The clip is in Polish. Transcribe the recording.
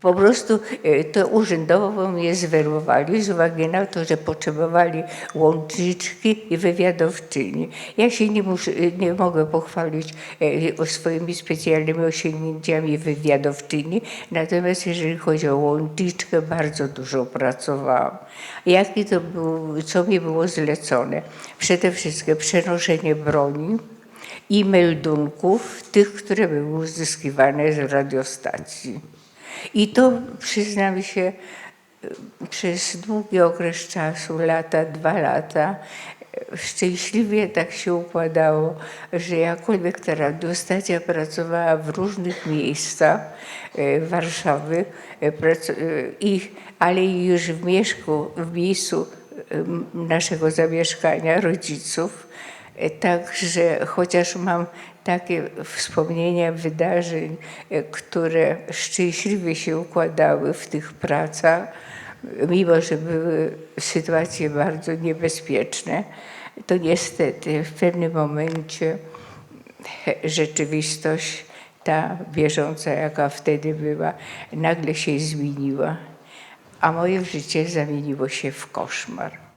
Po prostu e, to urzędowo mnie zwerbowali z uwagi na to, że potrzebowali łączniczki i wywiadowczyni. Ja się nie, muszę, nie mogę pochwalić e, swoimi specjalnymi osiągnięciami wywiadowczyni, natomiast jeżeli chodzi o łączniczkę, bardzo dużo pracowałam. Jaki to był, co mi było zlecone? Przede wszystkim przenoszenie broni, i meldunków, tych, które były uzyskiwane z radiostacji. I to przyznam się, przez długi okres czasu, lata, dwa lata, szczęśliwie tak się układało, że jakkolwiek ta radiostacja pracowała w różnych miejscach e, Warszawy, e, e, ale już w, mieszku, w miejscu naszego zamieszkania rodziców, Także chociaż mam takie wspomnienia wydarzeń, e, które szczęśliwie się układały w tych pracach, mimo że były sytuacje bardzo niebezpieczne, to niestety w pewnym momencie rzeczywistość ta bieżąca, jaka wtedy była, nagle się zmieniła, a moje życie zamieniło się w koszmar.